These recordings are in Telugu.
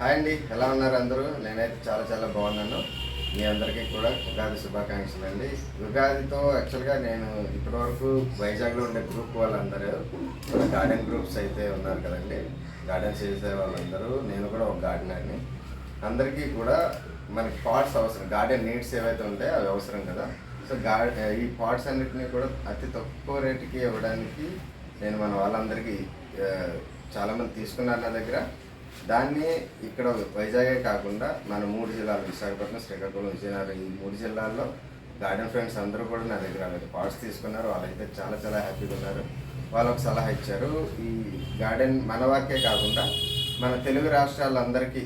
హాయ్ అండి ఎలా ఉన్నారు అందరూ? నేనైతే చాలా చాలా బాగున్నాను. మీ అందరికీ కూడా ఉగాది శుభాకాంక్షలు అండి. ఉగాదితో యాక్చువల్గా నేను ఇప్పటివరకు వైజాగ్లో ఉండే గ్రూప్ వాళ్ళందరూ గార్డెన్ గ్రూప్స్ అయితే ఉన్నారు కదండి. గార్డెన్స్ చేసే వాళ్ళందరూ నేను కూడా ఒక గార్డెనర్ని. అందరికీ కూడా మనకి పాట్స్ అవసరం గార్డెన్ నీడ్స్ ఏవైతే ఉంటాయో అవి అవసరం కదా. సో గార్డెన్ ఈ పాట్స్ అన్నిటిని కూడా అతి తక్కువ రేటుకి ఇవ్వడానికి నేను మన వాళ్ళందరికీ చాలామంది తీసుకున్నారు నా దగ్గర. దాన్ని ఇక్కడ వైజాగే కాకుండా మన మూడు జిల్లాలు విశాఖపట్నం శ్రీకాకుళం విజయనగరం ఈ మూడు జిల్లాల్లో గార్డెన్ ఫ్రెండ్స్ అందరూ కూడా నా దగ్గర అలాగే పార్ట్స్ తీసుకున్నారు. వాళ్ళైతే చాలా చాలా హ్యాపీగా ఉన్నారు. వాళ్ళు ఒక సలహా ఇచ్చారు. ఈ గార్డెన్ మన వాకే కాకుండా మన తెలుగు రాష్ట్రాలందరికీ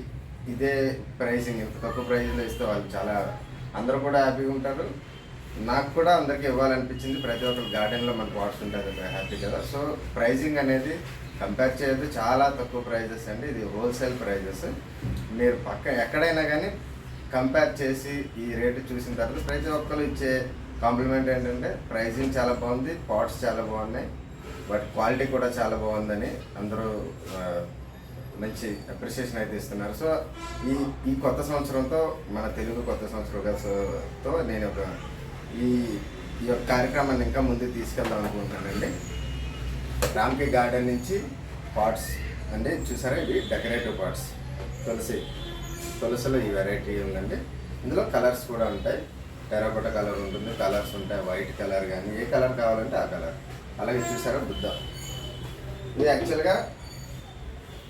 ఇదే ప్రైజింగ్ ఇంత తక్కువ ప్రైజ్లో ఇస్తే వాళ్ళు చాలా అందరూ కూడా హ్యాపీగా ఉంటారు. నాకు కూడా అందరికీ ఇవ్వాలనిపించింది. ప్రతి ఒక్కరు గార్డెన్లో మనకు పార్ట్స్ ఉంటారు హ్యాపీ కదా. సో ప్రైజింగ్ అనేది కంపేర్ చేయొద్దు చాలా తక్కువ ప్రైజెస్ అండి. ఇది హోల్సేల్ ప్రైజెస్ మీరు పక్క ఎక్కడైనా కానీ కంపేర్ చేసి ఈ రేటు చూసిన తర్వాత ప్రతి ఒక్కరు ఇచ్చే కాంప్లిమెంట్ ఏంటంటే ప్రైజింగ్ చాలా బాగుంది పాట్స్ చాలా బాగున్నాయి బట్ క్వాలిటీ కూడా చాలా బాగుందని అందరూ మంచి అప్రిషియేషన్ అయితే ఇస్తున్నారు. సో ఈ ఈ కొత్త సంవత్సరంతో మన తెలుగు కొత్త సంవత్సరంతో నేను ఒక ఈ ఈ యొక్క కార్యక్రమాన్ని ఇంకా ముందుకు తీసుకెళ్దాం అనుకుంటున్నానండి. రామ్కి గార్డెన్ నుంచి పాట్స్ అంటే చూసారా ఇవి డెకరేటివ్ పాట్స్ తులసి తులసిలో ఈ వెరైటీ ఉందండి. ఇందులో కలర్స్ కూడా ఉంటాయి. టెరాకోట కలర్ ఉంటుంది కలర్స్ ఉంటాయి వైట్ కలర్ కానీ ఏ కలర్ కావాలంటే ఆ కలర్. అలాగే చూసారా బుద్ధ. ఇది యాక్చువల్గా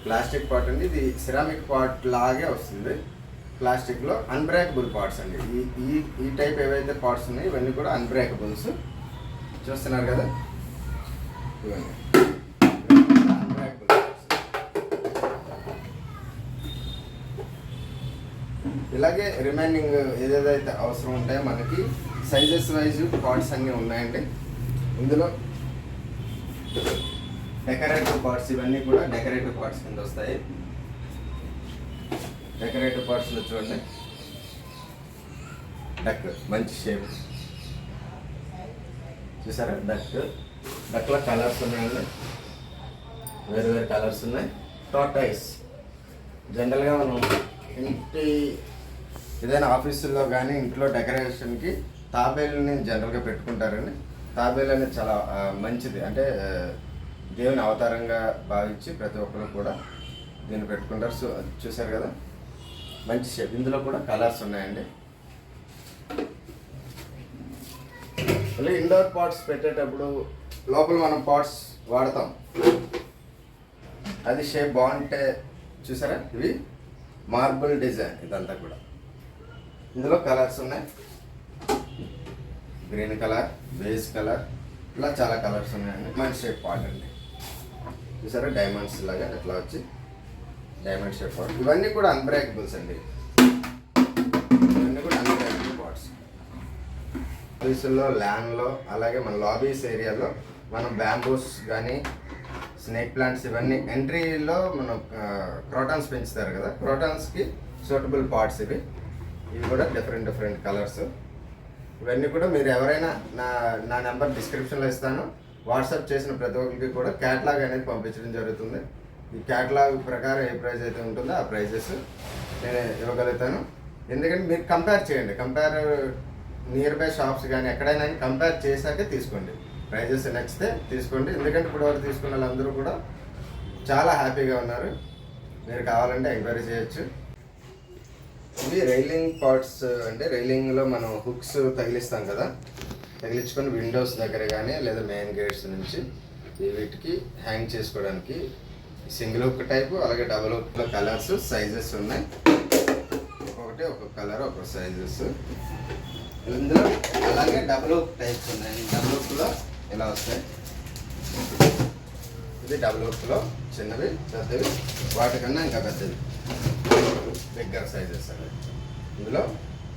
ప్లాస్టిక్ పాట్ అండి. ఇది సిరామిక్ పాట్ లాగే వస్తుంది. ప్లాస్టిక్లో అన్బ్రేకబుల్ పార్ట్స్ అండి. ఈ ఈ ఈ టైప్ ఏవైతే పార్ట్స్ ఉన్నాయో ఇవన్నీ కూడా అన్బ్రేకబుల్స్ చూస్తున్నారు కదా? ఇవన్నీ. ఇలాగే రిమైనింగ్ ఏదేదైతే అవసరం ఉంటాయో మనకి సైజెస్ వైజ్ పార్ట్స్ అన్నీ ఉన్నాయండి. ఇందులో డెకరేటివ్ పార్ట్స్ ఇవన్నీ కూడా డెకరేటివ్ పార్ట్స్ కింద వస్తాయి. డెకరేటివ్ పార్ట్స్లో చూడండి. డక్ మంచి షేప్ చూసారా? డక్ డక్లో కలర్స్ ఉన్నాయండి. వేరు వేరు కలర్స్ ఉన్నాయి. టోటైస్ జనరల్గా మనం ఇంటి ఏదైనా ఆఫీసుల్లో కానీ ఇంట్లో డెకరేషన్కి తాబేలుని జనరల్గా పెట్టుకుంటారని. తాబేలు అనేది చాలా మంచిది. అంటే దేవుని అవతారంగా భావించి ప్రతి ఒక్కరు కూడా దీన్ని పెట్టుకుంటారు. సో చూసారు కదా? మంచి షేప్ ఇందులో కూడా కలర్స్ ఉన్నాయండి. మళ్ళీ ఇండోర్ పాట్స్ పెట్టేటప్పుడు లోపల మనం పాట్స్ వాడతాం. అది షేప్ బాగుంటే చూసారా? ఇవి మార్బుల్ డిజైన్ ఇదంతా కూడా. ఇందులో కలర్స్ ఉన్నాయి. గ్రీన్ కలర్ బేస్ కలర్ ఇలా చాలా కలర్స్ ఉన్నాయండి. మంచి షేప్ పాట్ అండి. చూసారా? డైమండ్స్ లాగా ఇట్లా వచ్చి డైమండ్ షేప్ పాట్ ఇవన్నీ కూడా అన్బ్రేకబుల్స్ అండి. ఇవన్నీ కూడా అన్బ్రేకబుల్ పార్ట్స్ ఆఫీసుల్లో ల్యాండ్లో అలాగే మన లాబీస్ ఏరియాలో మనం బ్యాంబూస్ కానీ స్నేక్ ప్లాంట్స్ ఇవన్నీ ఎంట్రీలో మనం క్రోటాన్స్ పెంచుతారు కదా? క్రోటాన్స్కి సూటబుల్ పార్ట్స్ ఇవి. ఇవి కూడా డిఫరెంట్ డిఫరెంట్ కలర్స్ ఇవన్నీ కూడా మీరు ఎవరైనా నా నా నెంబర్ డిస్క్రిప్షన్లో ఇస్తాను. వాట్సాప్ చేసిన ప్రతి ఒక్కరికి కూడా క్యాట్లాగ్ అనేది పంపించడం జరుగుతుంది. ఈ క్యాట్లాగ్ ప్రకారం ఏ ప్రైస్ అయితే ఉంటుందో ఆ ప్రైజెస్ నేను ఇవ్వగలుగుతాను. ఎందుకంటే మీరు కంపేర్ చేయండి. కంపేర్ నియర్ బై షాప్స్ కానీ ఎక్కడైనా కంపేర్ చేశాకే తీసుకోండి. ప్రైజెస్ నచ్చితే తీసుకోండి. ఎందుకంటే ఇప్పుడు వరకు తీసుకున్న వాళ్ళందరూ కూడా చాలా హ్యాపీగా ఉన్నారు. మీరు కావాలంటే ఎంక్వైరీ చేయొచ్చు. ఇవి రైలింగ్ పార్ట్స్ అంటే రైలింగ్లో మనం హుక్స్ తగిలిస్తాం కదా? తగిలించుకొని విండోస్ దగ్గర కానీ లేదా మెయిన్ గేట్స్ నుంచి వీటికి హ్యాంగ్ చేసుకోవడానికి సింగిల్ హుక్ టైపు అలాగే డబుల్ హుక్లో కలర్స్ సైజెస్ ఉన్నాయి. ఒకటి ఒక కలర్ ఒక సైజెస్. ఇందులో అలాగే డబుల్ హుక్ టైప్స్ ఉన్నాయి. డబుల్ హుక్లో ఇలా వస్తాయి? ఇది డబుల్ హుక్లో చిన్నవి పెద్దవి వాటికన్నా ఇంకా పెద్దవి. దగ్గర సైజెస్ అవి ఇందులో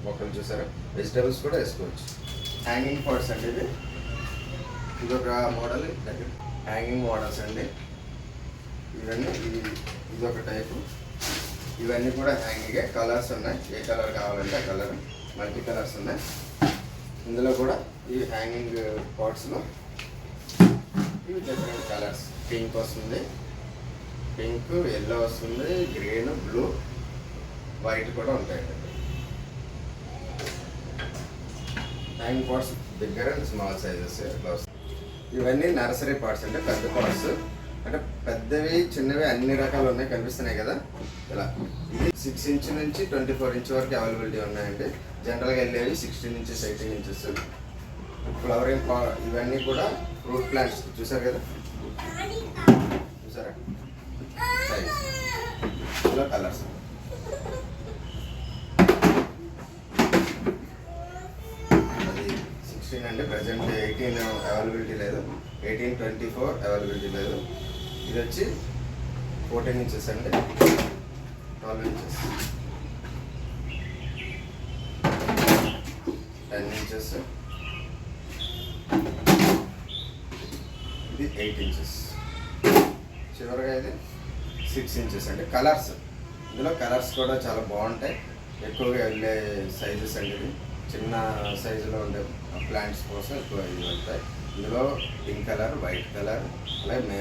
మొక్కలు చూసారా? వెజిటేబుల్స్ కూడా వేసుకోవచ్చు. హ్యాంగింగ్ పాట్స్ అండి ఇది. ఇది ఒక మోడల్ హ్యాంగింగ్ మోడల్స్ అండి. ఇవన్నీ ఇది ఇదొక ఒక టైపు ఇవన్నీ కూడా హ్యాంగింగే కలర్స్ ఉన్నాయి. ఏ కలర్ కావాలంటే ఆ కలర్ మల్టీ కలర్స్ ఉన్నాయి. ఇందులో కూడా ఈ హ్యాంగింగ్ పాట్స్లో ఇవి డిఫరెంట్ కలర్స్ పింక్ వస్తుంది. పింక్ ఎల్లో వస్తుంది. గ్రీన్ బ్లూ వైట్ కూడా ఉంటాయండి నైన్ పార్ట్స్ దగ్గర అండ్ స్మాల్ సైజెస్ ఇట్లా ఇవన్నీ నర్సరీ పార్ట్స్ అంటే పెద్ద పార్ట్స్ అంటే పెద్దవి చిన్నవి అన్ని రకాలు ఉన్నాయి కనిపిస్తున్నాయి కదా. ఇలా. ఇది సిక్స్ ఇంచ్ నుంచి ట్వంటీ ఫోర్ ఇంచ్ వరకు అవైలబిలిటీ ఉన్నాయండి. జనరల్గా వెళ్ళేవి sixteen inches eighteen inches flowering పా ఇవన్నీ కూడా ఫ్రూట్ ప్లాంట్స్ చూసారు కదా? చూసారా? సైజ్ ఇలా కలర్స్ అది సిక్స్టీన్ అండి. ప్రజెంట్ ఎయిటీన్ అవైలబిలిటీ లేదు. ఎయిటీన్ ట్వంటీ ఫోర్ అవైలబిలిటీ లేదు. ఇది వచ్చి ఫోర్టీన్ ఇంచెస్ అండి. ట్వెల్వ్ ఇంచెస్ టెన్ ఇంచెస్ ఇది ఎయిట్ ఇంచెస్ చివరిగా ఇది సిక్స్ ఇంచెస్ అండి. కలర్స్ ఇందులో కలర్స్ కూడా చాలా బాగుంటాయి. ఎక్కువగా వెళ్ళే సైజెస్ అండి ఇది చిన్న సైజులో ఉండే ప్లాంట్స్ కోసం ఎక్కువ ఇవి వెళ్తాయి ఇందులో పింక్ కలర్ వైట్ కలర్ అలాగే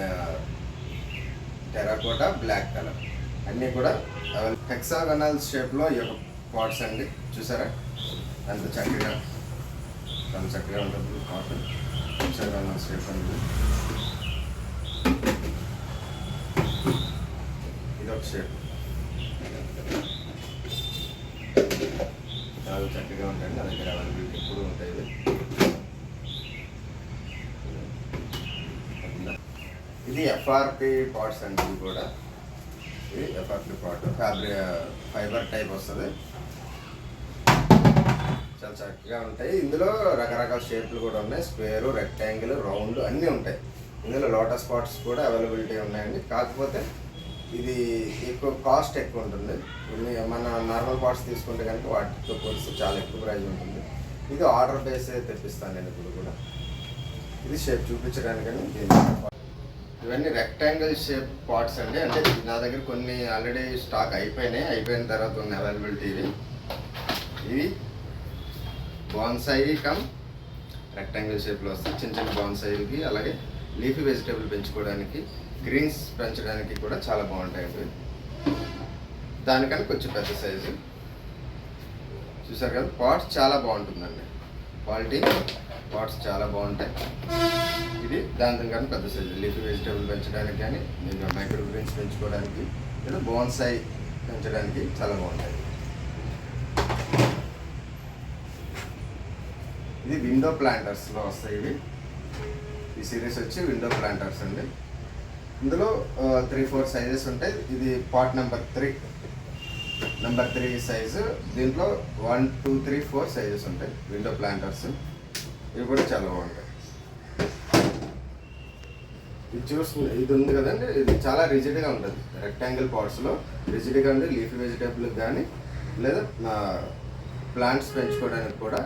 టెరాకోటా బ్లాక్ కలర్. అన్నీ కూడా హెక్సాగనల్ షేప్లో ఈ యొక్క పాట్స్ అండి. చూసారా? అంత చక్కగా చాలా చక్కగా ఉంటుంది పాట్. హెక్సాగనల్ షేప్ అండి. ఇది ఒక షేప్. చాలా చక్కగా ఉంటాయి. నా దగ్గర అవైలబిలిటీ ఎప్పుడు ఉంటాయి. ఇది ఎఫ్ఆర్పి పాట్స్ అండి కూడా. ఇది FRP pot fabric fibre type వస్తుంది. చాలా చక్కగా ఉంటాయి. ఇందులో రకరకాల షేప్లు కూడా ఉన్నాయి. స్క్వేర్ రెక్టాంగిల్ రౌండ్ అన్నీ ఉంటాయి. ఇందులో లోటస్ పాట్స్ కూడా అవైలబిలిటీ ఉన్నాయండి. కాకపోతే ఇది ఎక్కువ కాస్ట్ ఎక్కువ ఉంటుంది. మన నార్మల్ పార్ట్స్ తీసుకుంటే కనుక వాటితో పోలిస్తే చాలా ఎక్కువ ప్రైజ్ ఉంటుంది. ఇది ఆర్డర్ బేస్ తెప్పిస్తాను నేను ఇప్పుడు కూడా. ఇది షేప్ చూపించడానికని దీన్ని ఇవన్నీ రెక్టాంగిల్ షేప్ పార్ట్స్ అండి. అంటే నా దగ్గర కొన్ని ఆల్రెడీ స్టాక్ అయిపోయినాయి. అయిపోయిన తర్వాత ఉన్న అవైలబిలిటీ ఇవి. ఇవి బాన్సాయి కమ్ రెక్టాంగిల్ షేప్లో వస్తాయి. చిన్న చిన్న బాన్సాయికి అలాగే లీఫీ వెజిటేబుల్ పెంచుకోవడానికి గ్రీన్స్ పెంచడానికి కూడా చాలా బాగుంటాయండి. దానికన్నా కొంచెం పెద్ద సైజు చూసారు కదా పాట్స్ చాలా బాగుంటుందండి. క్వాలిటీ పాట్స్ చాలా బాగుంటాయి. ఇది దాని కన్నా పెద్ద సైజు లీఫ్ వెజిటేబుల్ పెంచడానికి కానీ ఇంకా మైక్రో గ్రీన్స్ పెంచుకోవడానికి లేదా బోన్సాయి పెంచడానికి చాలా బాగుంటాయి. ఇది విండో ప్లాంటర్స్లో వస్తాయి ఇవి. ఈ సిరీస్ వచ్చి విండో ప్లాంటర్స్ అండి. ఇందులో త్రీ ఫోర్ సైజెస్ ఉంటాయి. ఇది pot number three number three size దీంట్లో one two three four sizes ఉంటాయి. విండో ప్లాంటర్స్ ఇవి కూడా చాలా బాగుంటాయి. ఇది చూస్తుంది ఇది ఉంది కదండి. ఇది చాలా రిజిడ్గా ఉంటుంది. రెక్టాంగిల్ పాట్స్లో రిజిడ్గా ఉండి లీఫ్ వెజిటేబుల్ కానీ లేదా ప్లాంట్స్ పెంచుకోవడానికి కూడా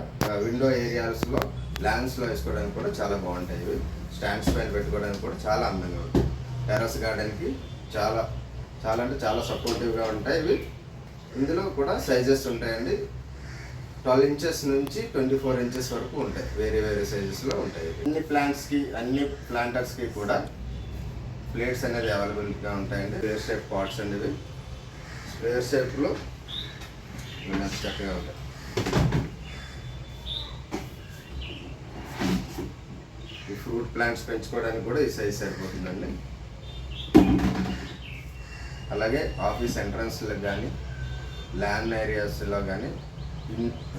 విండో ఏరియాస్లో ల్యాండ్స్లో వేసుకోవడానికి కూడా చాలా బాగుంటాయి ఇవి. స్టాండ్స్ పైన పెట్టుకోవడానికి కూడా చాలా అందంగా ఉంటాయి టెరస్ గార్డెన్కి చాలా చాలా అంటే చాలా సపోర్టివ్గా ఉంటాయి. ఇవి ఇందులో కూడా సైజెస్ ఉంటాయండి. ట్వెల్వ్ ఇంచెస్ నుంచి ట్వంటీ ఫోర్ ఇంచెస్ వరకు ఉంటాయి. వేరే వేరే సైజెస్లో ఉంటాయి. అన్ని ప్లాంట్స్కి అన్ని ప్లాంటర్స్కి కూడా ప్లేట్స్ అనేది అవైలబుల్గా ఉంటాయండి. స్క్వేర్ షేప్ పాట్స్ అండి ఇవి స్క్వేర్ షేప్లో మంచి చక్కగా ఉంటాయి. ఈ ఫ్రూట్ ప్లాంట్స్ పెంచుకోవడానికి కూడా ఈ సైజ్ సరిపోతుందండి. అలాగే ఆఫీస్ ఎంట్రన్స్లో కానీ ల్యాండ్ ఏరియాస్లో కానీ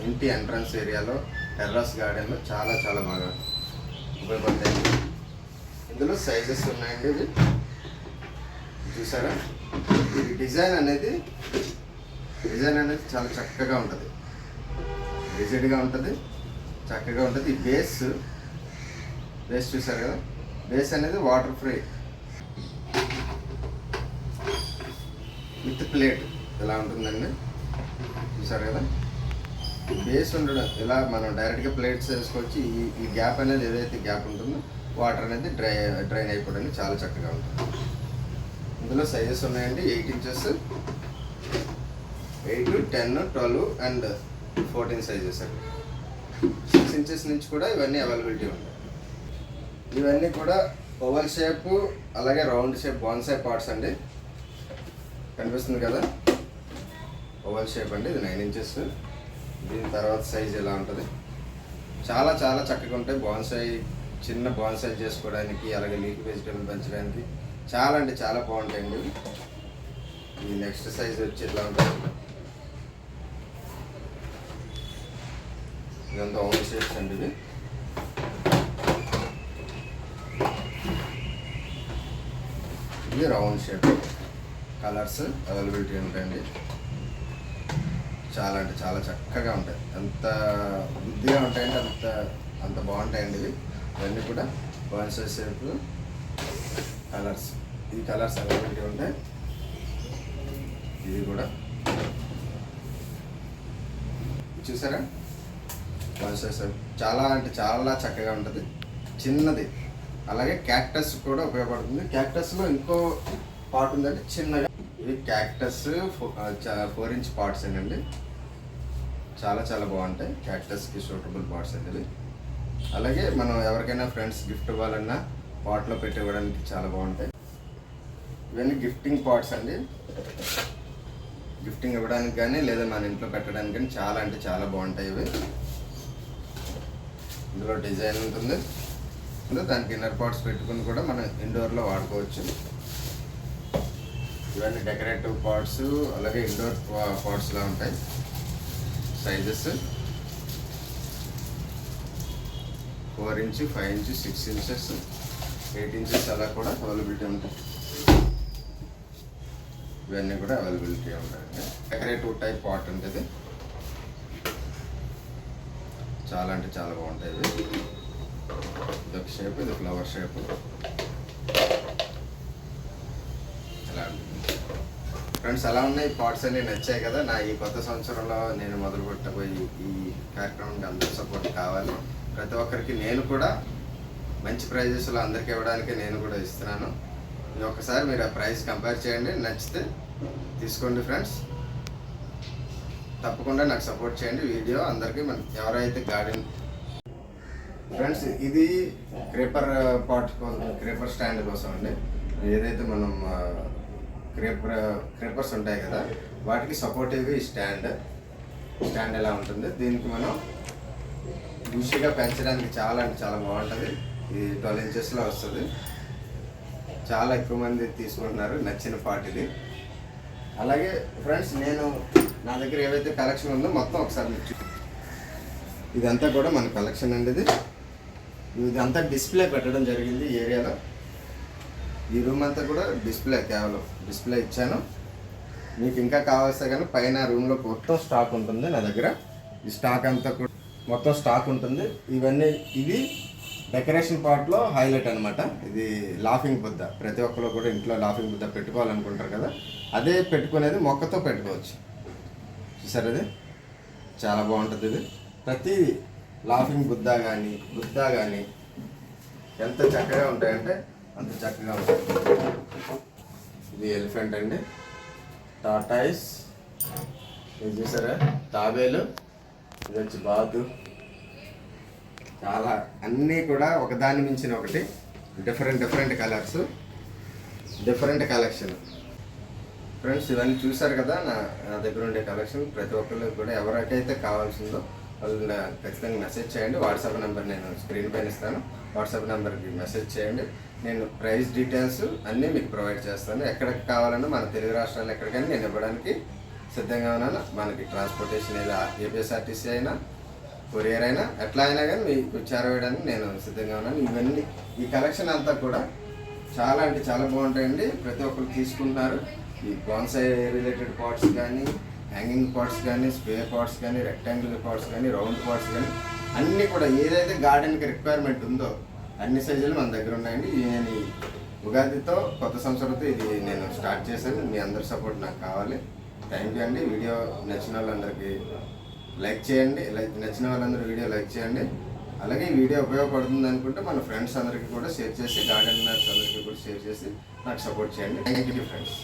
ఇంటి ఎంట్రన్స్ ఏరియాలో టెర్రస్ గార్డెన్లో చాలా చాలా బాగా ఉపయోగపడతాయి. ఇందులో సైజెస్ ఉన్నాయండి ఇది చూసారా? ఇది డిజైన్ అనేది డిజైన్ అనేది చాలా చక్కగా ఉంటుంది. రిజిడ్గా ఉంటుంది చక్కగా ఉంటుంది. ఈ బేస్ బేస్ చూసారు కదా? బేస్ అనేది వాటర్ ఫ్రీ. విత్ ప్లేట్ ఇలా ఉంటుందండి? చూసారు కదా? బేస్ ఉండడం ఇలా మనం డైరెక్ట్గా ప్లేట్స్ వేసుకొచ్చి ఈ ఈ గ్యాప్ అనేది ఏదైతే గ్యాప్ ఉంటుందో వాటర్ అనేది డ్రై డ్రైన్ అయిపోవడానికి చాలా చక్కగా ఉంటుంది. ఇందులో సైజెస్ ఉన్నాయండి eight inches eight ten twelve and fourteen sizes అండి. సిక్స్ ఇంచెస్ నుంచి కూడా ఇవన్నీ అవైలబిలిటీ ఉంటాయి. ఇవన్నీ కూడా ఓవల్ షేప్ అలాగే రౌండ్ షేప్ బాన్సాయ్ పార్ట్స్ అండి. కనిపిస్తుంది కదా? ఓవల్ షేప్ అండి ఇది నైన్ ఇంచెస్ దీని తర్వాత సైజ్ ఎలా ఉంటుంది? చాలా చాలా చక్కగా ఉంటాయి. బాన్సాయి చిన్న బాన్సాయి చేసుకోవడానికి అలాగే లీఫ్ వెజిటేబుల్ పెంచడానికి చాలా అంటే చాలా బాగుంటాయండి. ఇది ఈ నెక్స్ట్ సైజ్ వచ్చి ఎట్లా ఉంటుంది? ఇదంతా ఓవల్ షేప్స్ అండి ఇది. ఇది రౌండ్ షేప్ కలర్స్ అవైలబిలిటీ ఉంటాయండి. చాలా అంటే చాలా చక్కగా ఉంటాయి. ఎంత బుద్ధిగా ఉంటాయంటే అంత అంత బాగుంటాయండి ఇవి. ఇవన్నీ కూడా వన్ షేప్ కలర్స్ ఈ కలర్స్ అవైలబిలిటీ ఉంటాయి ఇది కూడా. చూసారా? వన్ షేప్ చాలా అంటే చాలా చక్కగా ఉంటుంది. చిన్నది. అలాగే క్యాక్టస్ కూడా ఉపయోగపడుతుంది. క్యాక్టస్లో ఇంకో పార్ట్ ఉందంటే చిన్నగా. ఇవి క్యాక్టస్ ఫోర్ ఇంచ్ పార్ట్స్ అండి. చాలా చాలా బాగుంటాయి. క్యాక్టస్కి సూటబుల్ పార్ట్స్ అండి ఇవి. అలాగే మనం ఎవరికైనా ఫ్రెండ్స్ గిఫ్ట్ ఇవ్వాలన్నా పాట్లో పెట్టి ఇవ్వడానికి చాలా బాగుంటాయి. ఇవన్నీ గిఫ్టింగ్ పాట్స్ అండి. గిఫ్టింగ్ ఇవ్వడానికి కానీ లేదా మన ఇంట్లో పెట్టడానికి కానీ చాలా అంటే చాలా బాగుంటాయి ఇవి. ఇందులో డిజైన్ ఉంటుంది. ఇంకా దానికి ఇన్నర్ పార్ట్స్ పెట్టుకుని కూడా మనం ఇండోర్లో వాడుకోవచ్చు. ఇవన్నీ డెకరేటివ్ పార్ట్స్ అలాగే ఇండోర్ పార్ట్స్లా ఉంటాయి. Sizes four inch five inch six inches eight inches అలా కూడా అవైలబిలిటీ ఉంటాయి. ఇవన్నీ కూడా అవైలబిలిటీ ఉంటాయండి. డెకరేటివ్ టైప్ పార్ట్ ఉంటుంది. చాలా అంటే చాలా బాగుంటాయి ఇది ఇదొక షేప్ ఇది ఫ్లవర్ షేప్ ఇలా ఉంటుంది ఫ్రెండ్స్ అలా ఉన్నాయి. పాట్స్ అన్ని నచ్చాయి కదా. నా ఈ కొత్త సంవత్సరంలో నేను మొదలు పెట్టబోయి ఈ కార్యక్రమానికి అందరూ సపోర్ట్ కావాలి. ప్రతి ఒక్కరికి నేను కూడా మంచి ప్రైజెస్లో అందరికి ఇవ్వడానికి నేను కూడా ఇస్తున్నాను. ఇది ఒకసారి మీరు ఆ ప్రైస్ కంపేర్ చేయండి. నచ్చితే తీసుకోండి ఫ్రెండ్స్ తప్పకుండా నాకు సపోర్ట్ చేయండి. వీడియో అందరికీ మన ఎవరైతే గార్డెన్ ఫ్రెండ్స్ ఇది క్రేపర్ పాట్ uh, కోసం క్రేపర్ స్టాండ్ కోసం అండి. ఏదైతే మనం uh, క్రేపర్ క్రేపర్స్ ఉంటాయి కదా వాటికి సపోర్టివ్గా ఈ స్టాండ్. స్టాండ్ ఎలా ఉంటుంది? దీనికి మనం బుషిగా పెంచడానికి చాలా అంటే చాలా బాగుంటుంది. ఇది ట్వెల్వ్ ఇంచెస్లో వస్తుంది. చాలా ఎక్కువ మంది తీసుకుంటున్నారు నచ్చిన పాట్ ఇది అలాగే ఫ్రెండ్స్ నేను నా దగ్గర ఏవైతే కలెక్షన్ ఉందో మొత్తం ఒకసారి మీకు ఇదంతా కూడా మన కలెక్షన్ అండి ఇది. ఇదంతా డిస్ప్లే పెట్టడం జరిగింది ఏరియాలో. ఈ రూమ్ అంతా కూడా డిస్ప్లే కేవలం డిస్ప్లే ఇచ్చాను. మీకు ఇంకా కావాల్స్తే కానీ పైన రూమ్లో మొత్తం స్టాక్ ఉంటుంది నా దగ్గర. ఈ స్టాక్ అంతా కూడా మొత్తం స్టాక్ ఉంటుంది. ఇవన్నీ ఇది డెకరేషన్ పార్ట్లో హైలైట్ అనమాట ఇది లాఫింగ్ బుద్ధ. ప్రతి ఒక్కరు కూడా ఇంట్లో లాఫింగ్ బుద్ధ పెట్టుకోవాలనుకుంటారు కదా. అదే పెట్టుకునేది మొక్కతో పెట్టుకోవచ్చు. చూసారు అది చాలా బాగుంటుంది ఇది. ప్రతి లాఫింగ్ బుద్ధ కానీ బుద్ధ కానీ ఎంత చక్కగా ఉంటాయంటే అంత చక్కగా ఇది ఎలిఫెంట్ అండి. టాటాయిస్ ఇది చూసారా తాబేలు. ఇది వచ్చి బాతు. చాలా అన్నీ కూడా ఒకదాని మించిన ఒకటి. Different different colours different collection friends ఇవన్నీ చూసారు కదా? నా నా దగ్గర ఉండే కలెక్షన్ ప్రతి ఒక్కరికి కూడా ఎవరికైతే కావాల్సిందో వాళ్ళు ఖచ్చితంగా మెసేజ్ చేయండి. వాట్సాప్ నెంబర్ నేను స్క్రీన్ పైన ఇస్తాను. వాట్సాప్ నెంబర్కి మెసేజ్ చేయండి. నేను ప్రైస్ డీటెయిల్స్ అన్నీ మీకు ప్రొవైడ్ చేస్తాను. ఎక్కడికి కావాలన్నా మన తెలుగు రాష్ట్రాల్లో ఎక్కడికైనా నేను ఇవ్వడానికి సిద్ధంగా ఉన్నాను. మనకి ట్రాన్స్పోర్టేషన్ ఇలా ఏపీఎస్ఆర్టీసీ అయినా కొరియర్ అయినా ఎట్లా అయినా కానీ మీకు చేరవేయడానికి నేను సిద్ధంగా ఉన్నాను. ఇవన్నీ ఈ కలెక్షన్ అంతా కూడా చాలా అంటే చాలా బాగుంటాయండి. ప్రతి ఒక్కరు తీసుకుంటున్నారు. ఈ బాన్సై రిలేటెడ్ పార్ట్స్ కానీ హ్యాంగింగ్ పార్ట్స్ కానీ స్క్వేర్ పార్ట్స్ కానీ రెక్టాంగిల్ పార్ట్స్ కానీ రౌండ్ పార్ట్స్ కానీ అన్నీ కూడా ఏదైతే గార్డెన్కి రిక్వైర్మెంట్ ఉందో అన్ని సైజులు మన దగ్గర ఉన్నాయండి. నేను ఉగాదితో కొత్త సంవత్సరంతో ఇది నేను స్టార్ట్ చేశాను. మీ అందరి సపోర్ట్ నాకు కావాలి. థ్యాంక్ యూ అండి. వీడియో నచ్చిన వాళ్ళందరికీ లైక్ చేయండి. లైక్ నచ్చిన వాళ్ళందరూ వీడియో లైక్ చేయండి. అలాగే ఈ వీడియో ఉపయోగపడుతుంది అనుకుంటే మన ఫ్రెండ్స్ అందరికీ కూడా షేర్ చేసి గార్డెనర్స్ అందరికీ కూడా షేర్ చేసి నాకు సపోర్ట్ చేయండి. Thank you friends